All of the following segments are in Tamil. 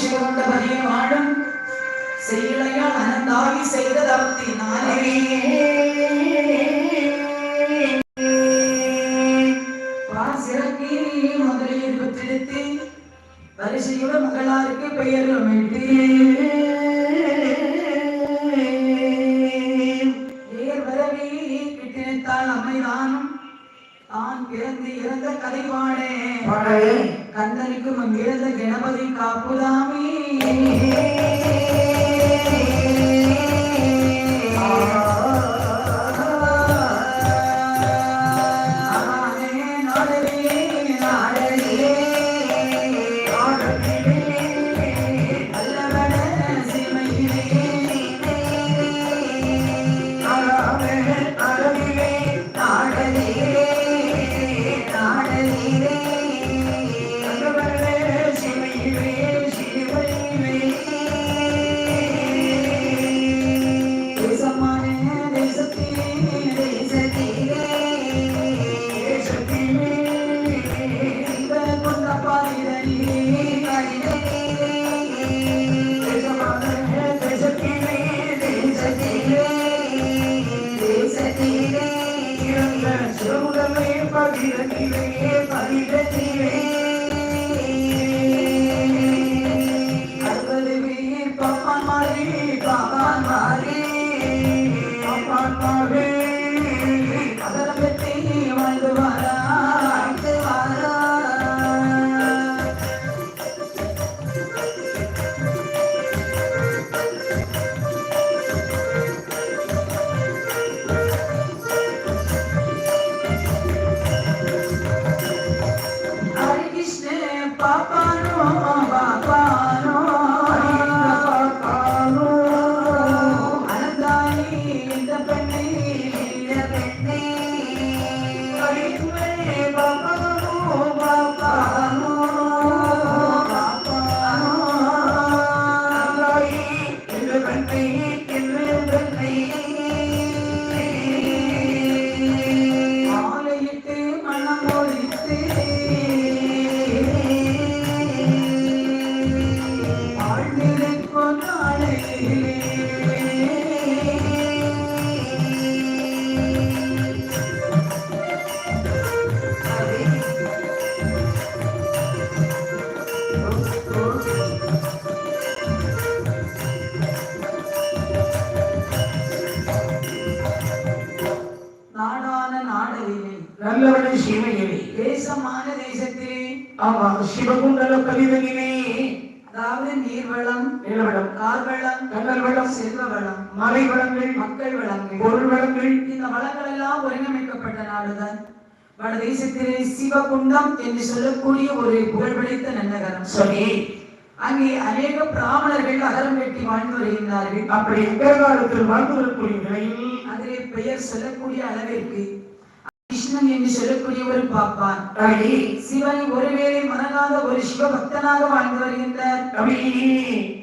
சீர்சிறக்கும் சிவகுண்டபதியில் செயலையால் அனந்தாகி செய்த தவத்தினாலே முதலில் பெற்றெடுத்து வரிசையோட மகளாருக்கு பெயர் அமைத்து ஏர் தான் பிறந்து இறந்த கதை பாடே பாடலே கணபதி காப்புதாமே. பாப்பானோ சிவகுண்டல கலிதனிலே அதாவது நீர்வளம் நிலவடம் கார்வளம் கண்ணல் வளம் செல்வ வளம் மலை வளங்கள் மக்கள் வளங்கள். பொருள் வளங்கள். இந்த வளங்கள் எல்லாம் ஒருங்கமைக்கப்பட்ட நாடுதான். வடதேசத்திலே சிவகுண்டம் என்று சொல்லக்கூடிய ஒரு புகழ்பெடுத்த நன்னகரம் சரி. அங்கே அநேக பிராமணர்கள் அகரம் வெட்டி வாழ்ந்து வருகின்றார்கள். அப்படி எக்காலத்தில் வாழ்ந்து வரக்கூடிய நிலையில் அதிலே பெயர் சொல்லக்கூடிய அளவிற்கு கிருஷ்ணன் என்று சொல்லக்கூடிய ஒரு பாப்பான் கவி சிவனை ஒருவேளை மனதாத ஒரு சிவபக்தனாக வாழ்ந்து வருகின்றார்.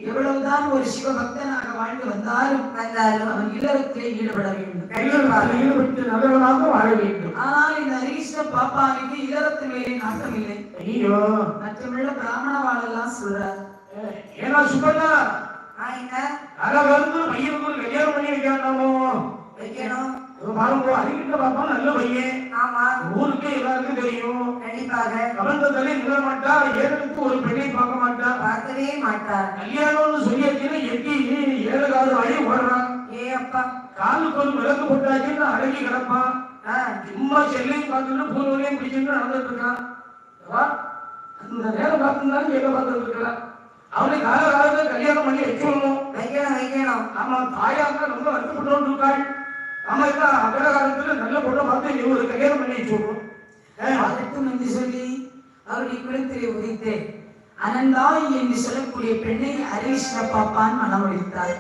எவ்வளவுதான் ஒரு சிவபக்தனாக வாழ்ந்து வந்தாலும் வந்தாலும் அவன் இல்லறத்திலே ஈடுபட வேண்டும். கையில் ஈடுபட்டு நல்லவனாக வாழ வேண்டும். ஆனால் இந்த ஹரிகிருஷ்ண பாப்பானுக்கு இல்லறத்தின் மேலே நாட்டம் இல்லை. ஐயோ. மற்றமுள்ள பிராமண வாழெல்லாம் சொல்றார். ஏன்னா சுபண்ணா அத வந்து ஒரு கல்யாணம் பண்ணி வைக்கணுமோ வைக்கணும். பாருங்க அறிவிட்ட பாப்பா நல்ல பையன் ஆமா. ஊருக்கு எல்லாருக்கும் தெரியும். கண்டிப்பாக. கவர்ந்ததலே நில மாட்டா ஏழுக்கு ஒரு பெண்ணை பார்க்க மாட்டா. பார்க்கவே மாட்டார் கல்யாணம்னு சொல்லியாச்சுன்னா எட்டி ஏழு காது வழி ஓடுறான். ஏ அப்பா. காலுக்கு ஒரு விளக்கு போட்டாச்சுன்னு அடங்கி கிடப்பான். சும்மா செல்லையும் பார்த்துட்டு பூர்வலையும் பிடிச்சிட்டு நடந்துட்டு இருக்கான். அந்த நேரம் பார்த்துருந்தாலும் எங்க பார்த்துட்டு இருக்கலாம் அவனுக்கு கால காலத்துல கல்யாணம் பண்ணி வச்சுக்கணும் வைக்கணும் வைக்கணும். ஆமா தாயா இருந்தா ரொம்ப வருத்தப்பட்டு இருக்காள். ஆமா இப்ப அகல காலத்துல நல்ல பொண்ணை பார்த்து கல்யாணம் பண்ணி என்று சொல்லி அவருடைய குலத்திலே உதித்து அனந்தாய் என்று சொல்லக்கூடிய பெண்ணை ஹரிகிருஷ்ண பாப்பான் மனமொழித்தார்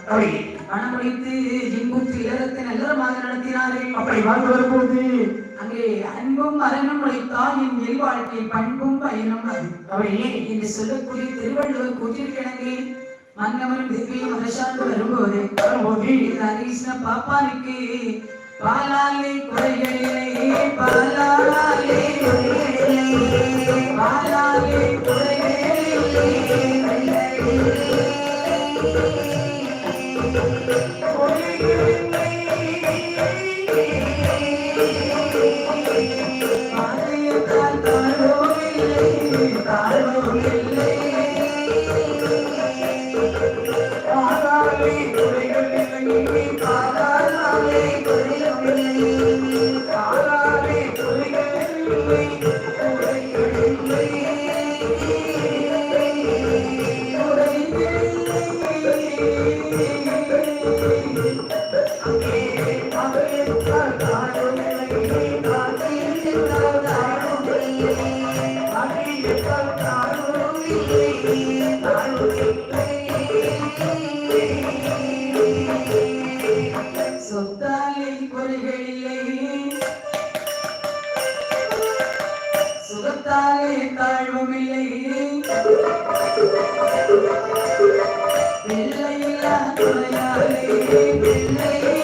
மனமொழித்து இன்புற்று இல்லறத்தை நல்லறமாக நடத்தினார்கள் அப்படி வாழ்ந்து வரும்போது அங்கே அன்பும் அரணும் உழைத்தால் என் இல்வாழ்க்கை பண்பும் பயனும் அது. என்று சொல்லக்கூடிய திருவள்ளுவர் கூற்றிருக்கிழங்கு மன்னவன் திவ்யம் அரசாண்டு வரும்போது வரும்போது இந்த ஹரிகிருஷ்ண பாப்பானுக்கு பாலாலே குறைகளிலே பாலாலே குறைகளிலே பாலாலே பாதையத்தால் பிள்ளையில்லா துணையாலே பிள்ளை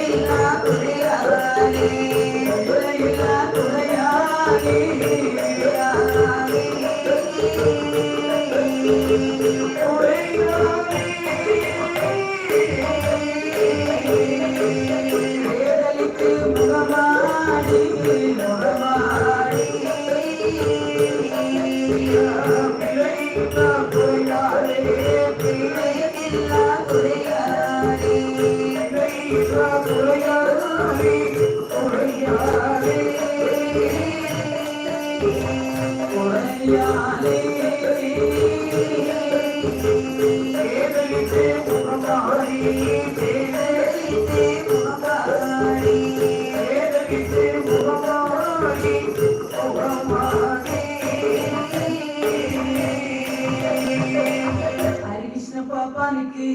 பாப்பானுக்கு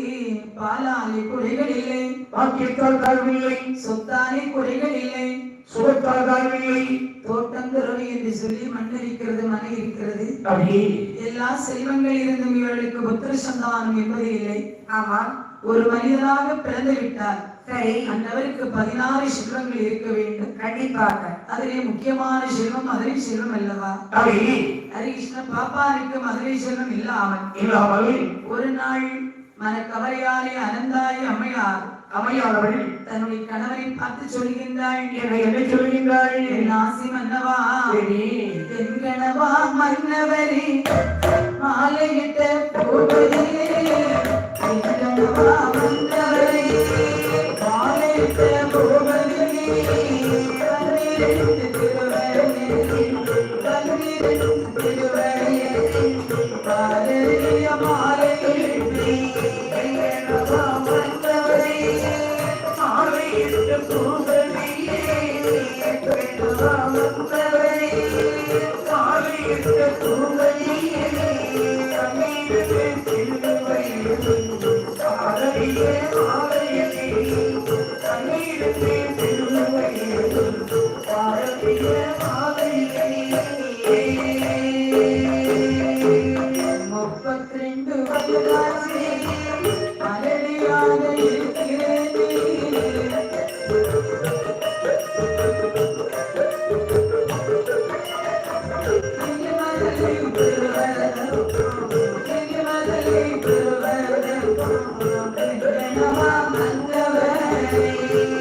பாலாலே குறைகள் இல்லை. பாக்கியத்தால் தாழ்வில்லை சொத்தாலே குறைகள் இல்லை. சுகத்தால் தாழ்வில்லை தோட்டங்குறவை என்று சொல்லி மண் இருக்கிறது மனை இருக்கிறது எல்லா செல்வங்கள் இருந்தும் இவர்களுக்கு புத்திர சந்தானம் என்பது இல்லை. ஆமா ஒரு மனிதனாக பிறந்து விட்டார். சரி. அந்தவருக்கு பதினாறு செல்வங்கள் இருக்க வேண்டும். கண்டிப்பாக. அதிலே முக்கியமான செல்வம் மதுரை செல்வம் அல்லவா? ஹரிகிருஷ்ண பாப்பாருக்கு மதுரை செல்வம் இல்லாமல் இல்லாமல் ஒரு நாள் மனக்கவரையாலே அனந்தாய் அம்மையார் அமையாதவள் தன்னுடைய கணவரை பார்த்து சொல்கின்றாள் என்னை என்ன சொல்கின்றாள்? என் ஆசி மன்னவா சரி. என் கணவா மன்னவரே மாலையிட்ட என் மன்னவரே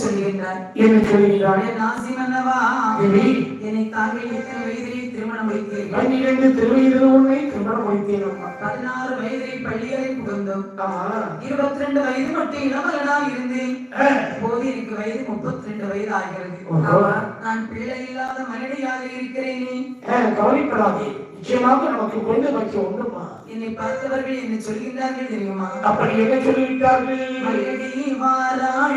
சொல்லுகின்றார் என்ன சொல்கிறாள் என் ஆசி மன்னவா தேவி என்னை தாங்கள் எத்தனை வயதிலே திருமணம் வைத்தீர்கள் பன்னிரண்டு திருவயிறு உன்னை திருமணம் வைத்தேன் அம்மா. பதினாறு வயதிலே பள்ளிகளை புகுந்தோம். ஆமா இருபத்தி ரெண்டு வயது மட்டும் இளமகனாக இருந்தேன். இப்போது எனக்கு வயது முப்பத்தி ரெண்டு வயது ஆகிறது. நான் பிள்ளை இல்லாத மனைவியாக இருக்கிறேனே. கவலைப்படாதே. நிச்சயமாக நமக்கு வைக்க உண்டுமா என்னை பார்த்தவர்கள் என்ன சொல்கின்றார்கள் தெரியுமா? அப்படி என்ன வாராள் சொல்லி வாராள்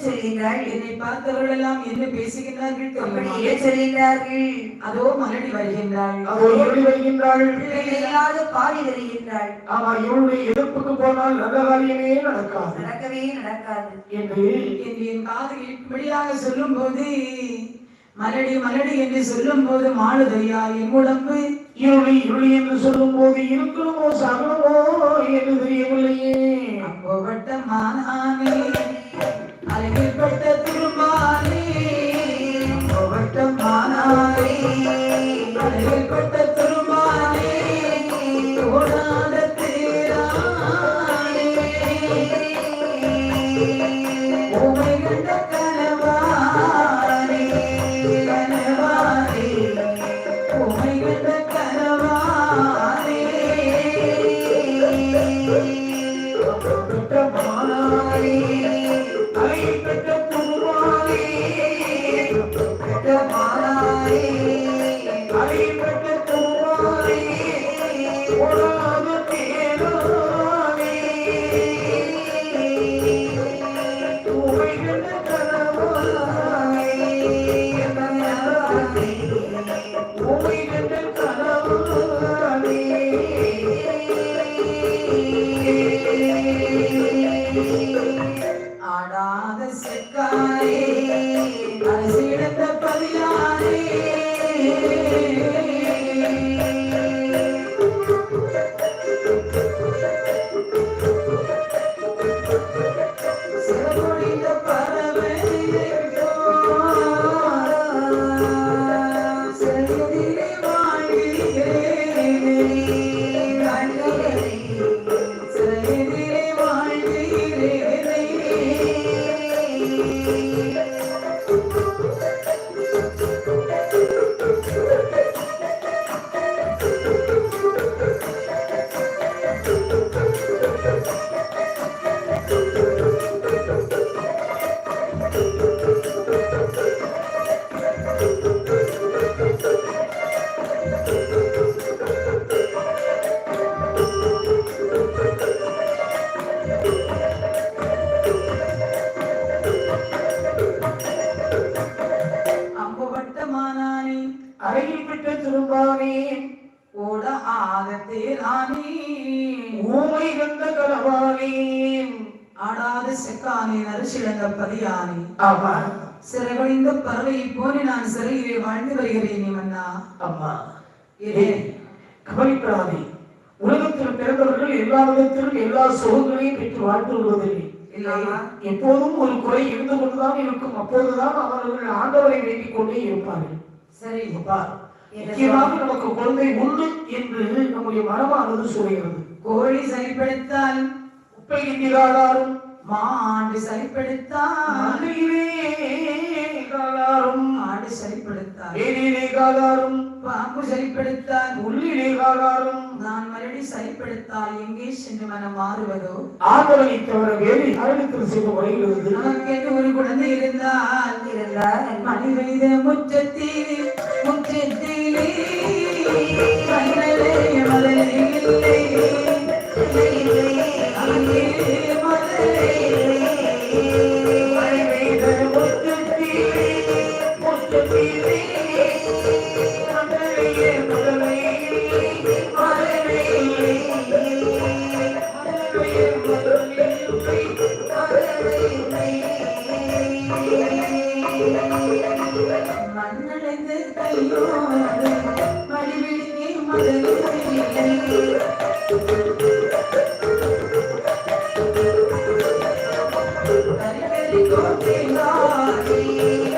சொன்னாள் என்ன பார்த்தவர்கள் எல்லாம் என்ன பேசுகின்றார்கள் அப்படி தெரியுமா? என்ன சொல்கின்றார்கள் அதோ மலடி வருகின்றாள் அவள் எப்படி வருகின்றாள் இல்லாத பாடி வருகின்றாள் ஆமா இவளுடைய எதிர்ப்புக்கு போனால் நல்ல காரியமே நடக்காது. நடக்கவே நடக்காது. என்று என்று என் காதில் இப்படியாக சொல்லும் போது மலடி மலடி என்று சொல்லும் போது மாளுதையா என் உடம்பு? இருளி இருளி என்று சொல்லும் போது இருக்கணுமோ சகலமோ என்று தெரியவில்லையே. அப்போவட்ட மானானே அழகில் பட்ட திருமானே அப்போவட்ட அழகில் பட்ட திருமானே ஓடாத பதியானே ஆமா. சிறகொழிந்த பறவை போனே நான் சிறையிலே வாழ்ந்து வருகிறேன் மன்னா. அம்மா ஏ கவனிப்படாதே. உலகத்தில் பிறந்தவர்கள் எல்லா விதத்திலும் எல்லா சுகங்களையும் பெற்று வாழ்ந்து வருவதில்லை எப்போதும் ஒரு குறை இருந்து கொண்டுதான் இருக்கும். அப்போதுதான் அவர்கள் ஆண்டவரை வேண்டிக் கொண்டே இருப்பார்கள். சரி. நிச்சயமாக நமக்கு குழந்தை உண்டு என்று நம்முடைய மனமானது சொல்கிறது. கோழி சரிப்படுத்தால் உப்பை என்கிறாரும் மாண்டு காலாரும். ஆடு சரிப்படுத்தால் வேலியிலே காலாரும். பாம்பு சரிப்படுத்தால் உள்ளிலே காலாரும். நான் மறுபடி சரிப்படுத்தால் எங்கே சென்று மனம் மாறுவதோ? ஆண்டவனை தவிர வேறு யாரிடத்தில் சென்று முறைகிறது நமக்கென்று ஒரு குழந்தை இருந்தால் மணி பெய்த முற்றத்திலே முற்றத்திலே Thank you.